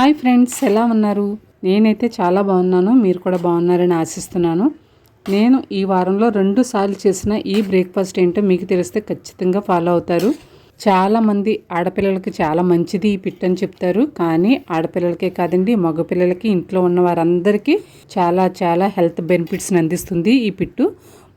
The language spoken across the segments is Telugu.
హాయ్ ఫ్రెండ్స్ ఎలా ఉన్నారు? నేనైతే చాలా బాగున్నాను మీరు కూడా బాగున్నారని ఆశిస్తున్నాను. నేను ఈ వారంలో రెండు సార్లు చేసిన ఈ బ్రేక్ఫాస్ట్ ఏంటో మీకు తెలిస్తే ఖచ్చితంగా ఫాలో అవుతారు. చాలామంది ఆడపిల్లలకి చాలా మంచిది ఈ పిట్ అని చెప్తారు కానీ ఆడపిల్లలకే కాదండి మగపిల్లలకి ఇంట్లో ఉన్న వారందరికీ చాలా చాలా హెల్త్ బెనిఫిట్స్ని అందిస్తుంది ఈ పిట్టు.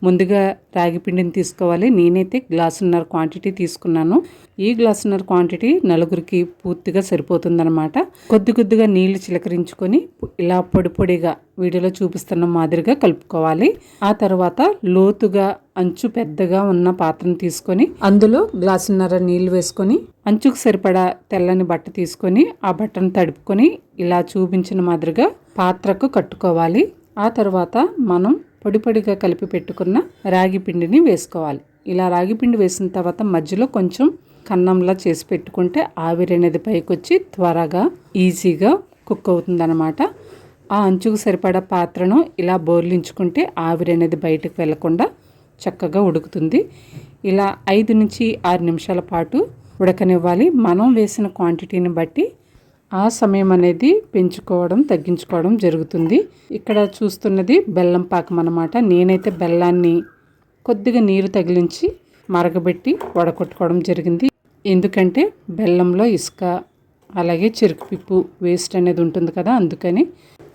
ముందుగా రాగి పిండిని తీసుకోవాలి. నేనైతే గ్లాసున్నర క్వాంటిటీ తీసుకున్నాను. ఈ గ్లాసున్నర క్వాంటిటీ నలుగురికి పూర్తిగా సరిపోతుందనమాట కొద్ది కొద్దిగా నీళ్ళు చిలకరించుకొని ఇలా పొడి పొడిగా వీడియోలో చూపిస్తున్న మాదిరిగా కలుపుకోవాలి. ఆ తర్వాత లోతుగా అంచు పెద్దగా ఉన్న పాత్రను తీసుకొని అందులో గ్లాసున్నర నీళ్ళు వేసుకొని అంచుకు సరిపడా తెల్లని బట్ట తీసుకొని ఆ బట్టను తడుపుకొని ఇలా చూపించిన మాదిరిగా పాత్రకు కట్టుకోవాలి. ఆ తర్వాత మనం పొడి పొడిగా కలిపి పెట్టుకున్న రాగి పిండిని వేసుకోవాలి. ఇలా రాగి పిండి వేసిన తర్వాత మధ్యలో కొంచెం కన్నంలా చేసి పెట్టుకుంటే ఆవిరి అనేది పైకి వచ్చి త్వరగా ఈజీగా కుక్ అవుతుందన్నమాట. ఆ అంచుకు సరిపడా పాత్రను ఇలా బోర్లించుకుంటే ఆవిరి అనేది బయటకు వెళ్ళకుండా చక్కగా ఉడుకుతుంది. ఇలా ఐదు నుంచి ఆరు నిమిషాల పాటు ఉడకనివ్వాలి. మనం వేసిన క్వాంటిటీని బట్టి ఆ సమయం అనేది పెంచుకోవడం తగ్గించుకోవడం జరుగుతుంది. ఇక్కడ చూస్తున్నది బెల్లం పాకం అన్నమాట. నేనైతే బెల్లాన్ని కొద్దిగా నీరు తగిలించి మరగబెట్టి వడకొట్టుకోవడం జరిగింది. ఎందుకంటే బెల్లంలో ఇసుక అలాగే చెరుకు పిప్పు వేస్ట్ అనేది ఉంటుంది కదా అందుకని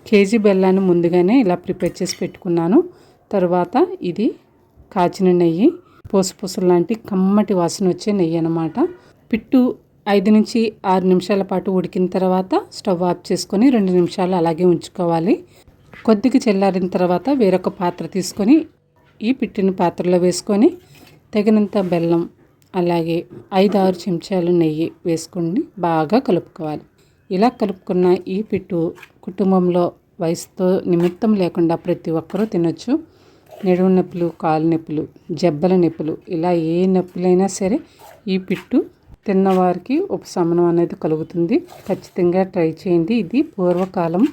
కేజీ బెల్లాన్ని ముందుగానే ఇలా ప్రిపేర్ చేసి పెట్టుకున్నాను. తర్వాత ఇది కాచిన నెయ్యి పూసపూసలు లాంటి కమ్మటి వాసన వచ్చే నెయ్యి అనమాట పిట్టు ఐదు నుంచి ఆరు నిమిషాల పాటు ఉడికిన తర్వాత స్టవ్ ఆఫ్ చేసుకొని రెండు నిమిషాలు అలాగే ఉంచుకోవాలి. కొద్దిగా చల్లారిన తర్వాత వేరొక పాత్ర తీసుకొని ఈ పిట్టిన పాత్రలో వేసుకొని తగినంత బెల్లం అలాగే ఐదు ఆరు చెంచాలు నెయ్యి వేసుకొని బాగా కలుపుకోవాలి. ఇలా కలుపుకున్న ఈ పిట్టు కుటుంబంలో వయసుతో నిమిత్తం లేకుండా ప్రతి ఒక్కరూ తినొచ్చు. నడుము నొప్పులు కాలు నొప్పులు జబ్బల నొప్పులు ఇలా ఏ నొప్పులైనా సరే ఈ పిట్టు తిన్నవారికి ఉపశమనం అనేది కలుగుతుంది. ఖచ్చితంగా ట్రై చేయండి. ఇది పూర్వకాలం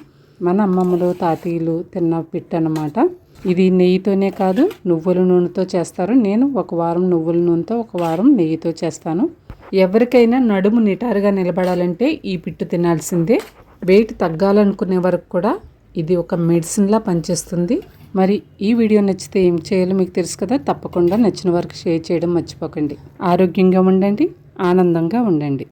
మన అమ్మమ్మలు తాతయ్యలు తిన్న పిట్ అనమాట ఇది నెయ్యితోనే కాదు నువ్వుల నూనెతో చేస్తారు. నేను ఒక వారం నువ్వుల నూనెతో ఒక వారం నెయ్యితో చేస్తాను. ఎవరికైనా నడుము నిటారుగా నిలబడాలంటే ఈ పిట్టు తినాల్సిందే. వెయిట్ తగ్గాలనుకునే వరకు కూడా ఇది ఒక మెడిసిన్లా పనిచేస్తుంది. మరి ఈ వీడియో నచ్చితే ఏం చేయాలో మీకు తెలుసు కదా తప్పకుండా నచ్చిన వరకు షేర్ చేయడం మర్చిపోకండి. ఆరోగ్యంగా ఉండండి. ఆనందంగా ఉండండి.